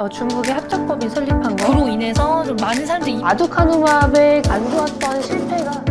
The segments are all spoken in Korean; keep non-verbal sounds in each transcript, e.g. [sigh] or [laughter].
어, 중국의 합작법이 설립한 거. 그로 인해서 좀 많은 사람들이 아두카누밥의 안 좋았던 실패가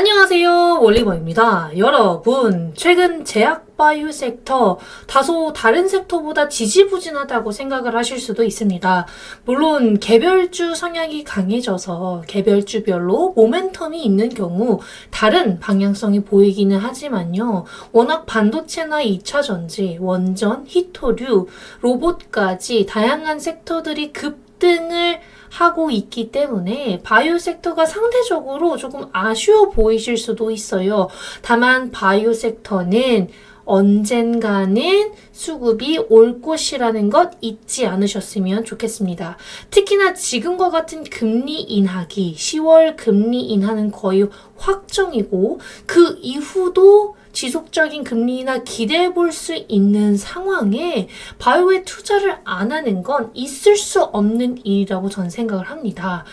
안녕하세요 올리버입니다. 여러분 최근 제약바이오 섹터 다소 다른 섹터보다 지지부진하다고 생각을 하실 수도 있습니다. 물론 개별주 성향이 강해져서 개별주별로 모멘텀이 있는 경우 다른 방향성이 보이기는 하지만요. 워낙 반도체나 2차전지, 원전, 히토류, 로봇까지 다양한 섹터들이 급등을 하고 있기 때문에 바이오 섹터가 상대적으로 조금 아쉬워 보이실 수도 있어요. 다만 바이오 섹터는 언젠가는 수급이 올 것이라는 것 잊지 않으셨으면 좋겠습니다. 특히나 지금과 같은 금리 인하기, 10월 금리 인하는 거의 확정이고 그 이후도 지속적인 금리 인하 기대해 볼 수 있는 상황에 바이오에 투자를 안 하는 건 있을 수 없는 일이라고 저는 생각을 합니다.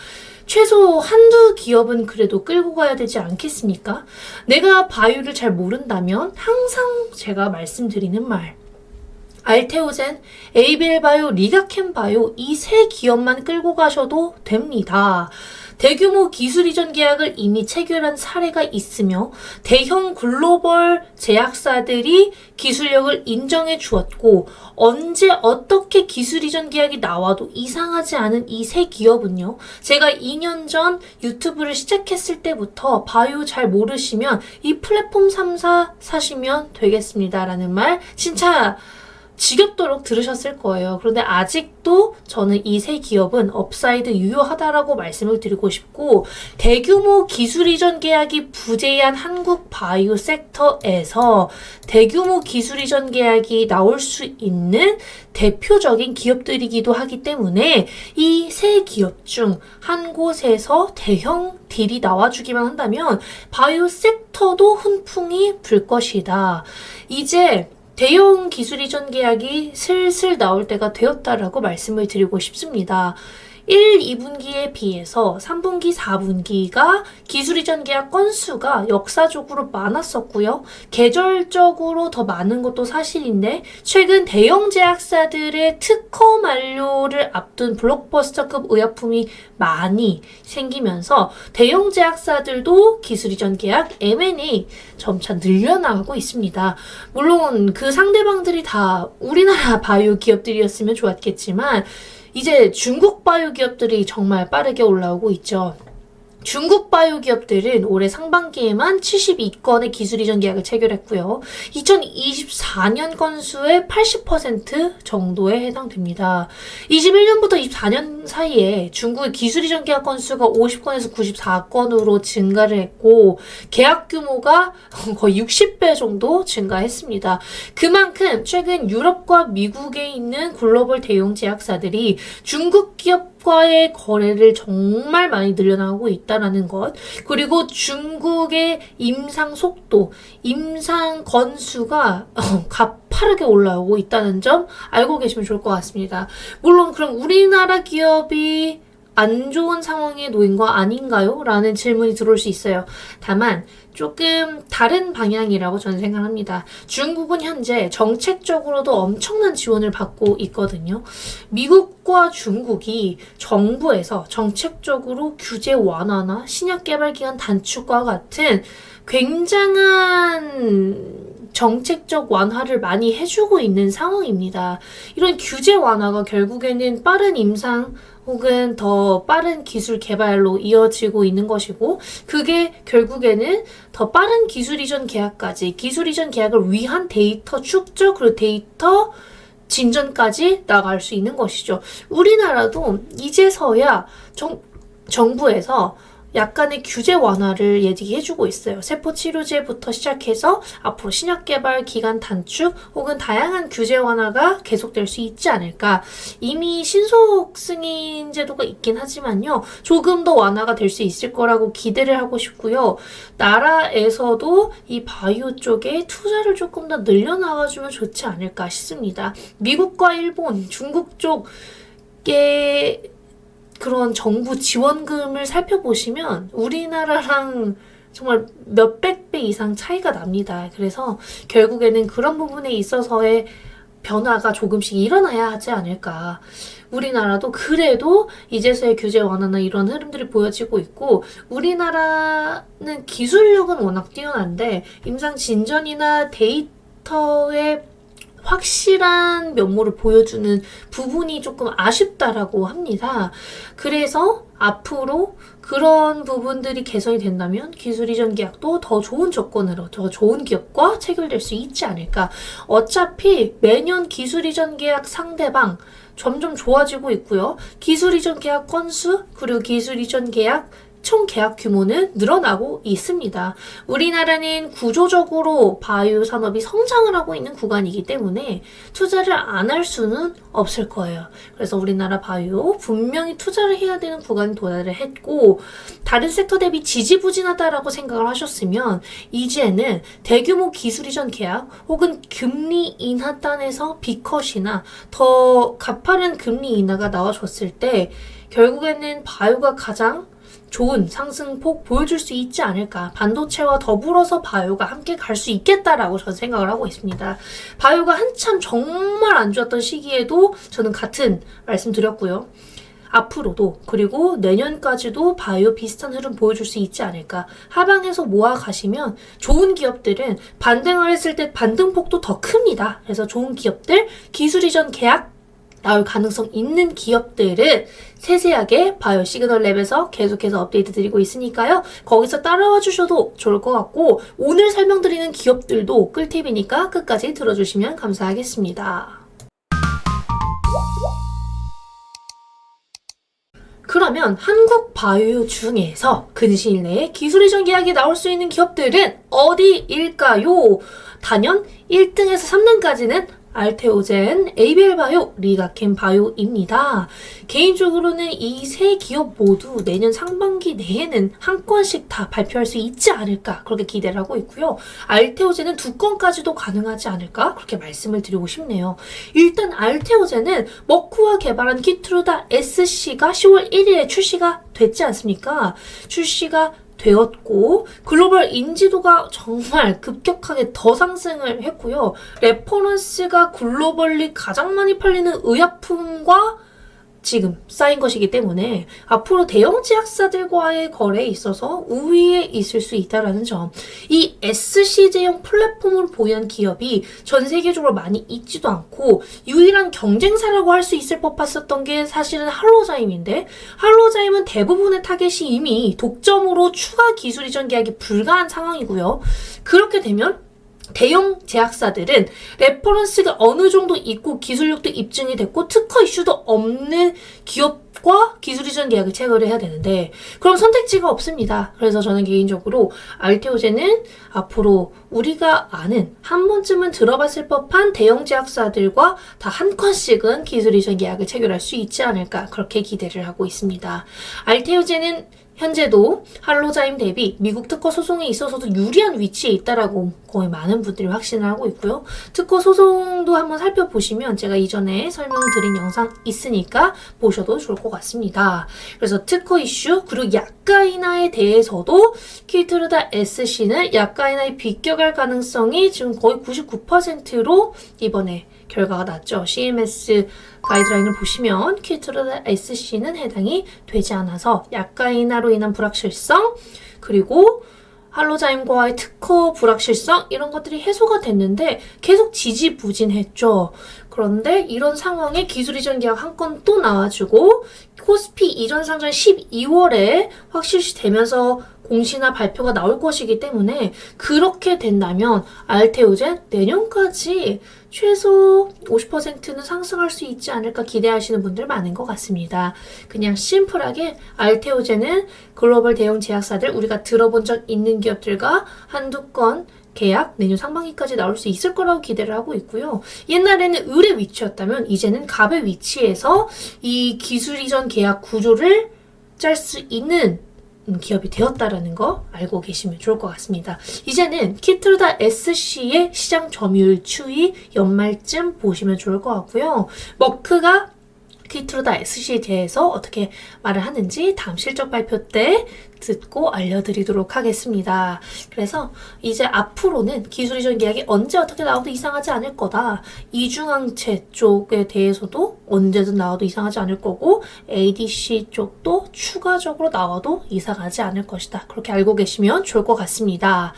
최소 한두 기업은 그래도 끌고 가야 되지 않겠습니까? 내가 바이오를 잘 모른다면 항상 제가 말씀드리는 말. 알테오젠, 에이빌바이오, 리가켄바이오 이 세 기업만 끌고 가셔도 됩니다. 대규모 기술 이전 계약을 이미 체결한 사례가 있으며 대형 글로벌 제약사들이 기술력을 인정해 주었고 언제 어떻게 기술 이전 계약이 나와도 이상하지 않은 이 세 기업은요. 제가 2년 전 유튜브를 시작했을 때부터 바이오 잘 모르시면 이 플랫폼 3사 사시면 되겠습니다라는 말 진짜 지겹도록 들으셨을 거예요. 그런데 아직도 저는 이 세 기업은 업사이드 유효하다라고 말씀을 드리고 싶고 대규모 기술 이전 계약이 부재한 한국 바이오 섹터에서 대규모 기술 이전 계약이 나올 수 있는 대표적인 기업들이기도 하기 때문에 이 세 기업 중 한 곳에서 대형 딜이 나와주기만 한다면 바이오 섹터도 훈풍이 불 것이다. 이제 대형 기술 이전 계약이 슬슬 나올 때가 되었다라고 말씀을 드리고 싶습니다. 1, 2분기에 비해서 3분기, 4분기가 기술 이전 계약 건수가 역사적으로 많았었고요. 계절적으로 더 많은 것도 사실인데 최근 대형 제약사들의 특허 만료를 앞둔 블록버스터급 의약품이 많이 생기면서 대형 제약사들도 기술 이전 계약 M&A 점차 늘려나가고 있습니다. 물론 그 상대방들이 다 우리나라 [laughs] 바이오 기업들이었으면 좋았겠지만 이제 중국 바이오 기업들이 정말 빠르게 올라오고 있죠. 중국 바이오 기업들은 올해 상반기에만 72건의 기술 이전 계약을 체결했고요. 2024년 건수의 80% 정도에 해당됩니다. 21년부터 24년 사이에 중국의 기술 이전 계약 건수가 50건에서 94건으로 증가를 했고 계약 규모가 거의 60배 정도 증가했습니다. 그만큼 최근 유럽과 미국에 있는 글로벌 대형 제약사들이 중국 기업 과의 거래를 정말 많이 늘려나가고 있다라는 것, 그리고 중국의 임상 속도, 임상 건수가 가파르게 올라오고 있다는 점 알고 계시면 좋을 것 같습니다. 물론 그럼 우리나라 기업이 안 좋은 상황에 놓인 거 아닌가요? 라는 질문이 들어올 수 있어요. 다만 조금 다른 방향이라고 저는 생각합니다. 중국은 현재 정책적으로도 엄청난 지원을 받고 있거든요. 미국과 중국이 정부에서 정책적으로 규제 완화나 신약 개발 기간 단축과 같은 굉장한 정책적 완화를 많이 해주고 있는 상황입니다. 이런 규제 완화가 결국에는 빠른 임상 혹은 더 빠른 기술 개발로 이어지고 있는 것이고, 그게 결국에는 더 빠른 기술 이전 계약까지, 기술 이전 계약을 위한 데이터 축적, 그리고 데이터 진전까지 나갈 수 있는 것이죠. 우리나라도 이제서야 정, 정부에서 약간의 규제 완화를 예측해주고 있어요. 세포 치료제부터 시작해서 앞으로 신약 개발 기간 단축 혹은 다양한 규제 완화가 계속될 수 있지 않을까. 이미 신속 승인 제도가 있긴 하지만요. 조금 더 완화가 될 수 있을 거라고 기대를 하고 싶고요. 나라에서도 이 바이오 쪽에 투자를 조금 더 늘려나가주면 좋지 않을까 싶습니다. 미국과 일본, 중국 쪽에 그런 정부 지원금을 살펴보시면 우리나라랑 정말 몇백 배 이상 차이가 납니다. 그래서 결국에는 그런 부분에 있어서의 변화가 조금씩 일어나야 하지 않을까. 우리나라도 그래도 이제서야 규제 완화나 이런 흐름들이 보여지고 있고 우리나라는 기술력은 워낙 뛰어난데 임상 진전이나 데이터의 확실한 면모를 보여주는 부분이 조금 아쉽다라고 합니다. 그래서 앞으로 그런 부분들이 개선이 된다면 기술 이전 계약도 더 좋은 조건으로 더 좋은 기업과 체결될 수 있지 않을까. 어차피 매년 기술 이전 계약 상대방 점점 좋아지고 있고요. 기술 이전 계약 건수 그리고 기술 이전 계약 총 계약 규모는 늘어나고 있습니다. 우리나라는 구조적으로 바이오 산업이 성장을 하고 있는 구간이기 때문에 투자를 안 할 수는 없을 거예요. 그래서 우리나라 바이오 분명히 투자를 해야 되는 구간에 도달을 했고 다른 섹터 대비 지지부진하다라고 생각을 하셨으면 이제는 대규모 기술 이전 계약 혹은 금리 인하 단에서 비컷이나 더 가파른 금리 인하가 나와줬을 때 결국에는 바이오가 가장 좋은 상승폭 보여줄 수 있지 않을까. 반도체와 더불어서 바이오가 함께 갈 수 있겠다라고 저는 생각을 하고 있습니다. 바이오가 한참 정말 안 좋았던 시기에도 저는 같은 말씀 드렸고요. 앞으로도 그리고 내년까지도 바이오 비슷한 흐름 보여줄 수 있지 않을까. 하방에서 모아 가시면 좋은 기업들은 반등을 했을 때 반등폭도 더 큽니다. 그래서 좋은 기업들 기술 이전 계약 나올 가능성 있는 기업들은 세세하게 바이오 시그널 랩에서 계속해서 업데이트 드리고 있으니까요. 거기서 따라와 주셔도 좋을 것 같고 오늘 설명드리는 기업들도 꿀팁이니까 끝까지 들어주시면 감사하겠습니다. 그러면 한국 바이오 중에서 근시일 내에 기술 이전 계약이 나올 수 있는 기업들은 어디일까요? 단연 1등에서 3등까지는 알테오젠, 에이벨바이오, 리가켄 바이오입니다. 개인적으로는 이 세 기업 모두 내년 상반기 내에는 한 건씩 다 발표할 수 있지 않을까 그렇게 기대를 하고 있고요. 알테오젠은 두 건까지도 가능하지 않을까 그렇게 말씀을 드리고 싶네요. 일단 알테오젠은 머쿠와 개발한 키트루다 SC가 10월 1일에 출시가 됐지 않습니까? 출시가 되었고 글로벌 인지도가 정말 급격하게 더 상승을 했고요. 레퍼런스가 글로벌리 가장 많이 팔리는 의약품과 지금 쌓인 것이기 때문에 앞으로 대형 제약사들과의 거래에 있어서 우위에 있을 수 있다라는 점. 이 SC제형 플랫폼을 보유한 기업이 전 세계적으로 많이 있지도 않고 유일한 경쟁사라고 할 수 있을 법했었던 게 사실은 할로자임인데 할로자임은 대부분의 타겟이 이미 독점으로 추가 기술 이전 계약이 불가한 상황이고요. 그렇게 되면 대형 제약사들은 레퍼런스가 어느 정도 있고 기술력도 입증이 됐고 특허 이슈도 없는 기업과 기술 이전 계약을 체결을 해야 되는데 그럼 선택지가 없습니다. 그래서 저는 개인적으로 알테오제는 앞으로 우리가 아는 한 번쯤은 들어봤을 법한 대형 제약사들과 다 한 건씩은 기술 이전 계약을 체결할 수 있지 않을까 그렇게 기대를 하고 있습니다. 알테오제는 현재도 할로자임 대비 미국 특허 소송에 있어서도 유리한 위치에 있다라고 거의 많은 분들이 확신을 하고 있고요. 특허 소송도 한번 살펴보시면 제가 이전에 설명드린 영상 있으니까 보셔도 좋을 것 같습니다. 그래서 특허 이슈 그리고 약가인화에 대해서도 키트르다 SC는 약가인화에 비껴갈 가능성이 지금 거의 99%로 이번에 결과가 났죠. CMS 가이드라인을 보시면 키트르다 SC는 해당이 되지 않아서 약가인화로 인한 불확실성 그리고 할로자임과의 특허 불확실성 이런 것들이 해소가 됐는데 계속 지지부진했죠. 그런데 이런 상황에 기술 이전 계약 한 건 또 나와주고 코스피 이전 상장 12월에 확실시 되면서 공시나 발표가 나올 것이기 때문에 그렇게 된다면 알테오젠 내년까지 최소 50%는 상승할 수 있지 않을까 기대하시는 분들 많은 것 같습니다. 그냥 심플하게 알테오젠은 글로벌 대형 제약사들 우리가 들어본 적 있는 기업들과 한두 건 계약 내년 상반기까지 나올 수 있을 거라고 기대를 하고 있고요. 옛날에는 을의 위치였다면 이제는 갑의 위치에서 이 기술 이전 계약 구조를 짤 수 있는 음, 기업이 되었다라는 거 알고 계시면 좋을 것 같습니다. 이제는 키트루다 SC의 시장 점유율 추이 연말쯤 보시면 좋을 것 같고요. 머크가 키트루다 SC에 대해서 어떻게 말을 하는지 다음 실적 발표 때 듣고 알려드리도록 하겠습니다. 그래서 이제 앞으로는 기술 이전 계약이 언제 어떻게 나와도 이상하지 않을 거다. 이중항체 쪽에 대해서도 언제든 나와도 이상하지 않을 거고 ADC 쪽도 추가적으로 나와도 이상하지 않을 것이다. 그렇게 알고 계시면 좋을 것 같습니다.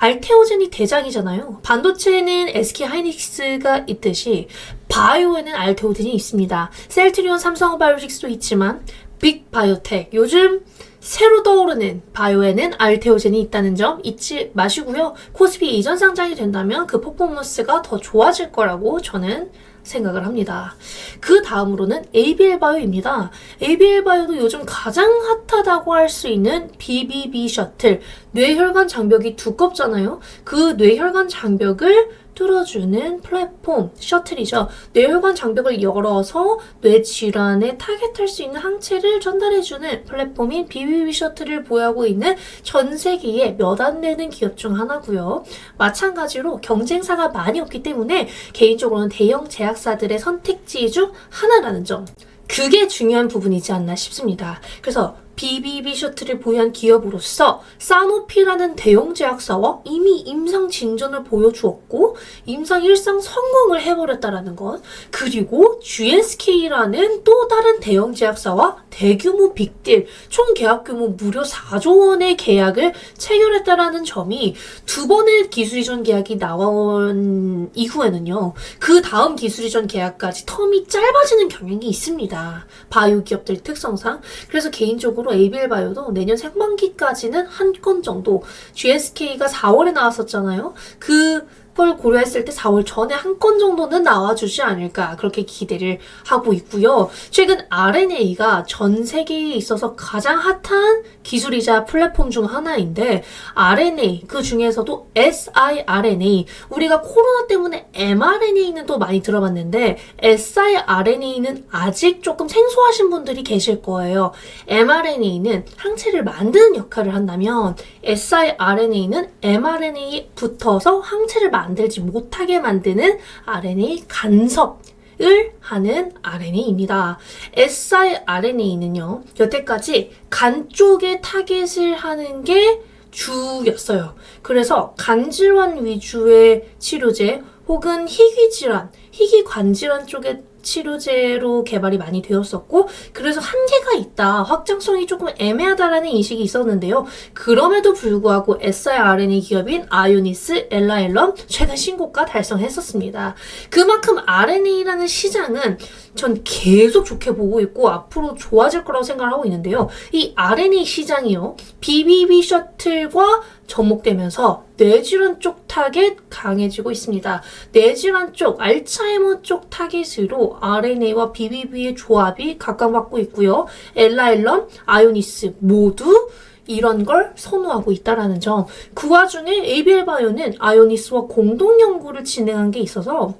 알테오젠이 대장이잖아요. 반도체에는 SK 하이닉스가 있듯이 바이오에는 알테오젠이 있습니다. 셀트리온 삼성 바이오틱스도 있지만 빅 바이오텍 요즘 새로 떠오르는 바이오에는 알테오젠이 있다는 점 잊지 마시고요. 코스피 이전 상장이 된다면 그 퍼포먼스가 더 좋아질 거라고 저는 생각을 합니다. 그 다음으로는 ABL 바이오입니다. ABL 바이오도 요즘 가장 핫하다고 할 수 있는 BBB 셔틀 뇌혈관 장벽이 두껍잖아요. 그 뇌혈관 장벽을 뚫어주는 플랫폼 셔틀이죠. 뇌혈관 장벽을 열어서 뇌 질환에 타겟할 수 있는 항체를 전달해주는 플랫폼인 BBB 셔틀을 보유하고 있는 전 세계에 몇 안 되는 기업 중 하나고요. 마찬가지로 경쟁사가 많이 없기 때문에 개인적으로는 대형 제약사들의 선택지 중 하나라는 점. 그게 중요한 부분이지 않나 싶습니다. 그래서 BBB 셔틀을 보유한 기업으로서 사노피라는 대형 제약사와 이미 임상 진전을 보여주었고 임상 일상 성공을 해버렸다라는 것 그리고 GSK라는 또 다른 대형 제약사와 대규모 빅딜 총 계약 규모 무려 4조 원의 계약을 체결했다라는 점이 두 번의 기술 이전 계약이 나온 이후에는요 그 다음 기술 이전 계약까지 텀이 짧아지는 경향이 있습니다. 바이오 기업들 특성상. 그래서 개인적으로 ABL 바이오도 내년 상반기까지는 한 건 정도 GSK가 4월에 나왔었잖아요. 그 걸 고려했을 때 4월 전에 한 건 정도는 나와주지 않을까 그렇게 기대를 하고 있고요. 최근 RNA가 전 세계에 있어서 가장 핫한 기술이자 플랫폼 중 하나인데 RNA 그 중에서도 siRNA 우리가 코로나 때문에 mRNA는 또 많이 들어봤는데 siRNA는 아직 조금 생소하신 분들이 계실 거예요. mRNA는 항체를 만드는 역할을 한다면 siRNA는 mRNA에 붙어서 항체를 만 들지 못하게 만드는 RNA 간섭 을 하는 RNA입니다. siRNA는요, 여태까지 간 쪽에 타겟을 하는 게 주였어요. 그래서 간질환 위주의 치료제 혹은 희귀질환, 희귀관질환 쪽의 치료제로 개발이 많이 되었었고 그래서 한계가 있다. 확장성이 조금 애매하다라는 인식이 있었는데요. 그럼에도 불구하고 siRNA 기업인 아요니스 엘라엘런 최근 신고가 달성했었습니다. 그만큼 RNA라는 시장은 전 계속 좋게 보고 있고 앞으로 좋아질 거라고 생각을 하고 있는데요. 이 RNA 시장이요. BBB 셔틀과 접목되면서 뇌질환 쪽 타겟 강해지고 있습니다. 뇌질환 쪽, 알츠하이머 쪽 타겟으로 RNA와 BBB의 조합이 각광받고 있고요. 엘라일런, 아요니스 모두 이런 걸 선호하고 있다라는 점. 그 와중에 ABL 바이오는 아요니스와 공동 연구를 진행한 게 있어서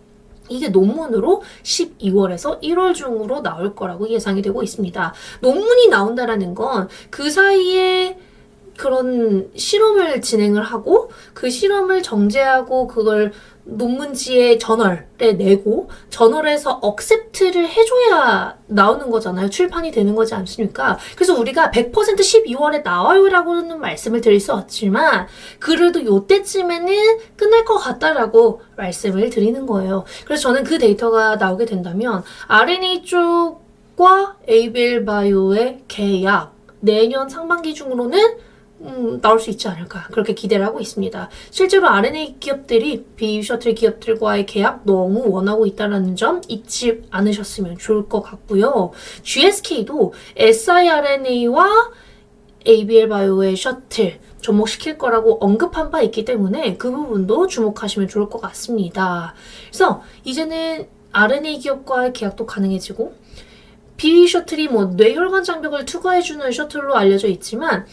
이게 논문으로 12월에서 1월 중으로 나올 거라고 예상이 되고 있습니다. 논문이 나온다라는 건 그 사이에 그런 실험을 진행을 하고 그 실험을 정제하고 그걸 논문지에 저널에 내고 저널에서 억셉트를 해줘야 나오는 거잖아요. 출판이 되는 거지 않습니까? 그래서 우리가 100% 12월에 나와요라고는 말씀을 드릴 수 없지만 그래도 요때쯤에는 끝날 것 같다라고 말씀을 드리는 거예요. 그래서 저는 그 데이터가 나오게 된다면 RNA 쪽과 ABL 바이오의 계약 내년 상반기 중으로는 음, 나올 수 있지 않을까 그렇게 기대를 하고 있습니다. 실제로 RNA 기업들이 비셔틀 기업들과의 계약 너무 원하고 있다는 점 잊지 않으셨으면 좋을 것 같고요. GSK도 siRNA와 ABL 바이오의 셔틀 접목시킬 거라고 언급한 바 있기 때문에 그 부분도 주목하시면 좋을 것 같습니다. 그래서 이제는 RNA 기업과의 계약도 가능해지고 BB 셔틀이 뭐 뇌혈관 장벽을 투과해주는 셔틀로 알려져 있지만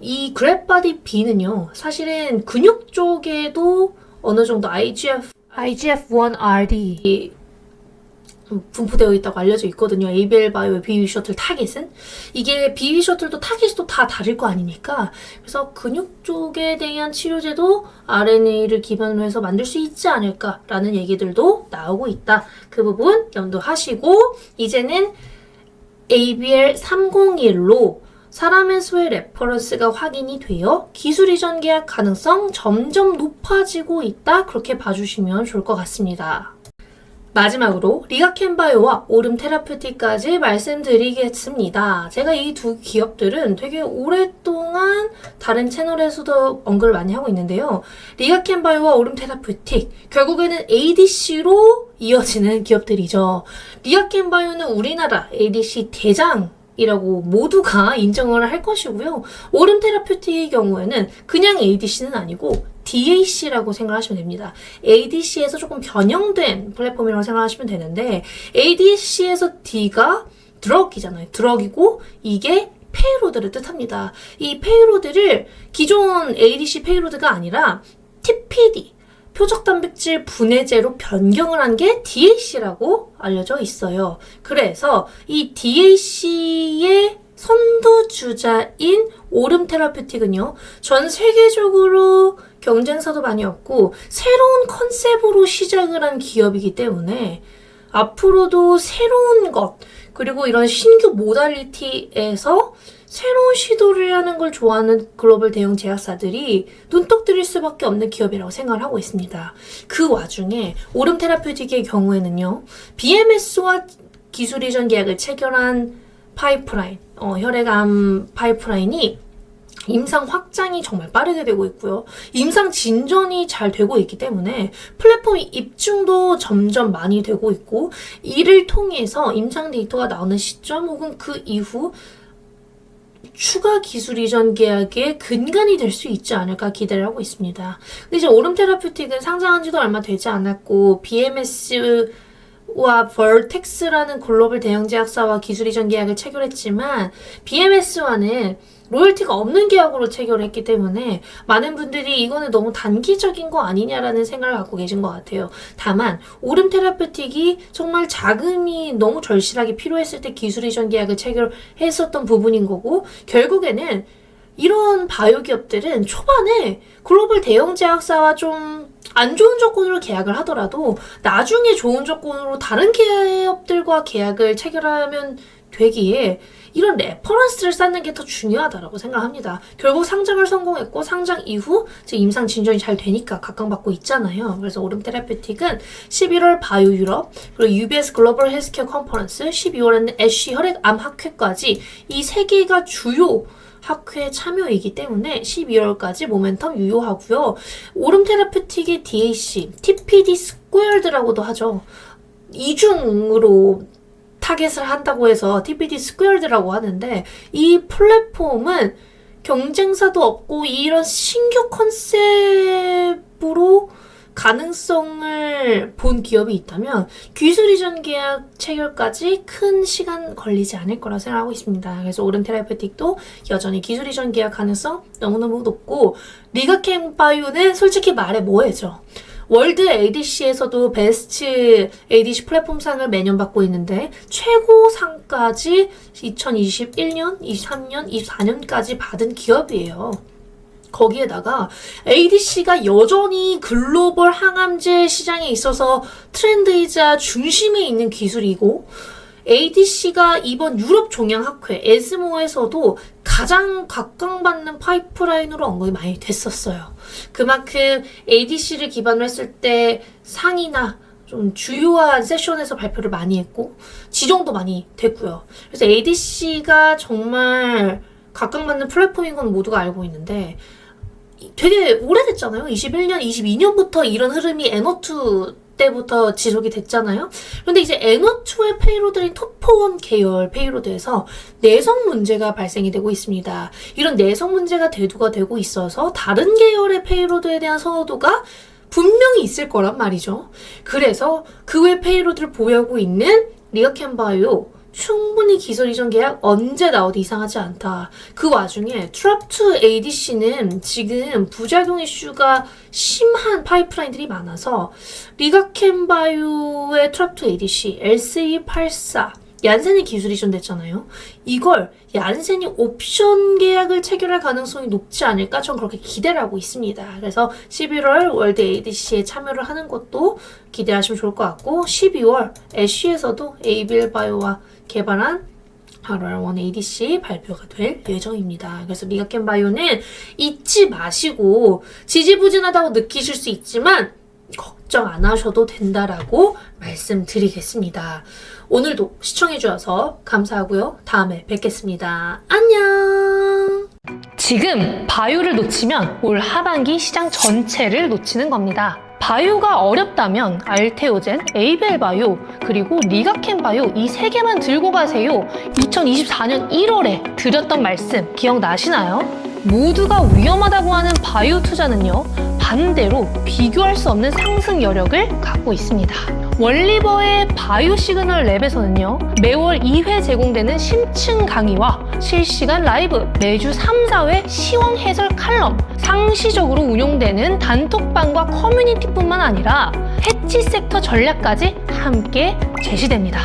이 그랩바디 B는요, 사실은 근육 쪽에도 어느 정도 IGF, IGF-1RD 분포되어 있다고 알려져 있거든요. ABL 바이오의 비위 셔틀 타겟은 이게 비위 셔틀도 타겟도 다 다를 거 아니니까 그래서 근육 쪽에 대한 치료제도 RNA를 기반으로 해서 만들 수 있지 않을까라는 얘기들도 나오고 있다. 그 부분 염두하시고 이제는 ABL 301로 사람의 수의 레퍼런스가 확인이 되어 기술 이전 계약 가능성 점점 높아지고 있다. 그렇게 봐주시면 좋을 것 같습니다. 마지막으로 리가켄바이오와 오름 테라퓨틱까지 말씀드리겠습니다. 제가 이 두 기업들은 되게 오랫동안 다른 채널에서도 언급을 많이 하고 있는데요. 리가켄바이오와 오름 테라퓨틱 결국에는 ADC로 이어지는 기업들이죠. 리가켄바이오는 우리나라 ADC 대장 이라고 모두가 인정을 할 것이고요. 오름 테라퓨틱의 경우에는 그냥 ADC는 아니고 DAC라고 생각하시면 됩니다. ADC에서 조금 변형된 플랫폼이라고 생각하시면 되는데 ADC에서 D가 드럭이잖아요. 드럭이고 이게 페이로드를 뜻합니다. 이 페이로드를 기존 ADC 페이로드가 아니라 TPD 표적 단백질 분해제로 변경을 한 게 DAC라고 알려져 있어요. 그래서 이 DAC의 선두주자인 오름 테라퓨틱은요, 전 세계적으로 경쟁사도 많이 없고, 새로운 컨셉으로 시작을 한 기업이기 때문에, 앞으로도 새로운 것, 그리고 이런 신규 모달리티에서 새로운 시도를 하는 걸 좋아하는 글로벌 대형 제약사들이 눈독 들일 수밖에 없는 기업이라고 생각을 하고 있습니다. 그 와중에 오름 테라퓨틱의 경우에는요, BMS와 기술 이전 계약을 체결한 파이프라인, 어, 혈액암 파이프라인이 임상 확장이 정말 빠르게 되고 있고요. 임상 진전이 잘 되고 있기 때문에 플랫폼 입증도 점점 많이 되고 있고 이를 통해서 임상 데이터가 나오는 시점 혹은 그 이후 추가 기술 이전 계약의 근간이 될 수 있지 않을까 기대를 하고 있습니다. 근데 이제 오름 테라퓨틱은 상장한 지도 얼마 되지 않았고 BMS 와 벌텍스라는 글로벌 대형 제약사와 기술 이전 계약을 체결했지만 BMS와는 로열티가 없는 계약으로 체결을 했기 때문에 많은 분들이 이거는 너무 단기적인 거 아니냐라는 생각을 갖고 계신 것 같아요. 다만 오름 테라퓨틱이 정말 자금이 너무 절실하게 필요했을 때 기술 이전 계약을 체결했었던 부분인 거고 결국에는 이런 바이오 기업들은 초반에 글로벌 대형 제약사와 좀 안 좋은 조건으로 계약을 하더라도 나중에 좋은 조건으로 다른 기업들과 계약을 체결하면 되기에 이런 레퍼런스를 쌓는 게 더 중요하다라고 생각합니다. 결국 상장을 성공했고 상장 이후 이제 임상 진전이 잘 되니까 각광받고 있잖아요. 그래서 오름 테라퓨틱은 11월 바이오 유럽 그리고 UBS 글로벌 헬스케어 컨퍼런스 12월에는 애쉬 혈액암 학회까지 이 세 개가 주요 학회 참여이기 때문에 12월까지 모멘텀 유효하고요. 오름 테라퓨틱의 DAC, TPD 스퀘어드라고도 하죠. 이중으로 타겟을 한다고 해서 TPD 스퀘어드라고 하는데 이 플랫폼은 경쟁사도 없고 이런 신규 컨셉으로 가능성을 본 기업이 있다면 기술 이전 계약 체결까지 큰 시간 걸리지 않을 거라 생각하고 있습니다. 그래서 오른 테라페틱도 여전히 기술 이전 계약 가능성 너무너무 높고 리가캠 바이오는 솔직히 말해 뭐해죠. 월드 ADC에서도 베스트 ADC 플랫폼상을 매년 받고 있는데 최고 상까지 2021년, 23년, 24년까지 받은 기업이에요. 거기에다가 ADC가 여전히 글로벌 항암제 시장에 있어서 트렌드이자 중심에 있는 기술이고 ADC가 이번 유럽 종양학회 에스모에서도 가장 각광받는 파이프라인으로 언급이 많이 됐었어요. 그만큼 ADC를 기반으로 했을 때 상이나 좀 주요한 세션에서 발표를 많이 했고 지정도 많이 됐고요. 그래서 ADC가 정말 각광받는 플랫폼인 건 모두가 알고 있는데 되게 오래됐잖아요. 21년, 22년부터 이런 흐름이 N02 때부터 지속이 됐잖아요. 그런데 이제 N02의 페이로드인 토포원 계열 페이로드에서 내성 문제가 발생이 되고 있습니다. 이런 내성 문제가 대두가 되고 있어서 다른 계열의 페이로드에 대한 선호도가 분명히 있을 거란 말이죠. 그래서 그 외 페이로드를 보유하고 있는 리어캔바이오 충분히 기술 이전 계약 언제 나와도 이상하지 않다. 그 와중에 트랍2 ADC는 지금 부작용 이슈가 심한 파이프라인들이 많아서 리가켄바이오의 트랍2 ADC LCE84 얀센이 기술 이전됐잖아요. 이걸 얀센이 옵션 계약을 체결할 가능성이 높지 않을까 전 그렇게 기대를 하고 있습니다. 그래서 11월 월드 ADC에 참여를 하는 것도 기대하시면 좋을 것 같고 12월 애쉬에서도 에이빌 바이오와 개발한 RR1 ADC 발표가 될 예정입니다. 그래서 리가켄 바이오는 잊지 마시고 지지부진하다고 느끼실 수 있지만 걱정 안 하셔도 된다라고 말씀드리겠습니다. 오늘도 시청해주셔서 감사하고요. 다음에 뵙겠습니다. 안녕! 지금 바이오를 놓치면 올 하반기 시장 전체를 놓치는 겁니다. 바이오가 어렵다면 알테오젠, 에이벨 바이오, 그리고 리가켄 바이오 이 세 개만 들고 가세요. 2024년 1월에 드렸던 말씀 기억나시나요? 모두가 위험하다고 하는 바이오 투자는요, 반대로 비교할 수 없는 상승 여력을 갖고 있습니다. 월리버의 바이오 시그널 랩에서는요, 매월 2회 제공되는 심층 강의와 실시간 라이브, 매주 3, 4회 시황 해설 칼럼, 상시적으로 운용되는 단톡방과 커뮤니티뿐만 아니라 해치 섹터 전략까지 함께 제시됩니다.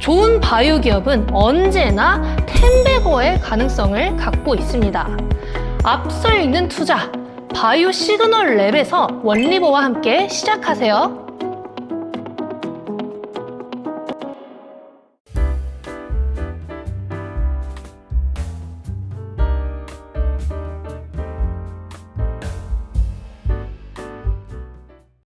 좋은 바이오 기업은 언제나 텐베거의 가능성을 갖고 있습니다. 앞서 있는 투자, 바이오 시그널 랩에서 원리버와 함께 시작하세요.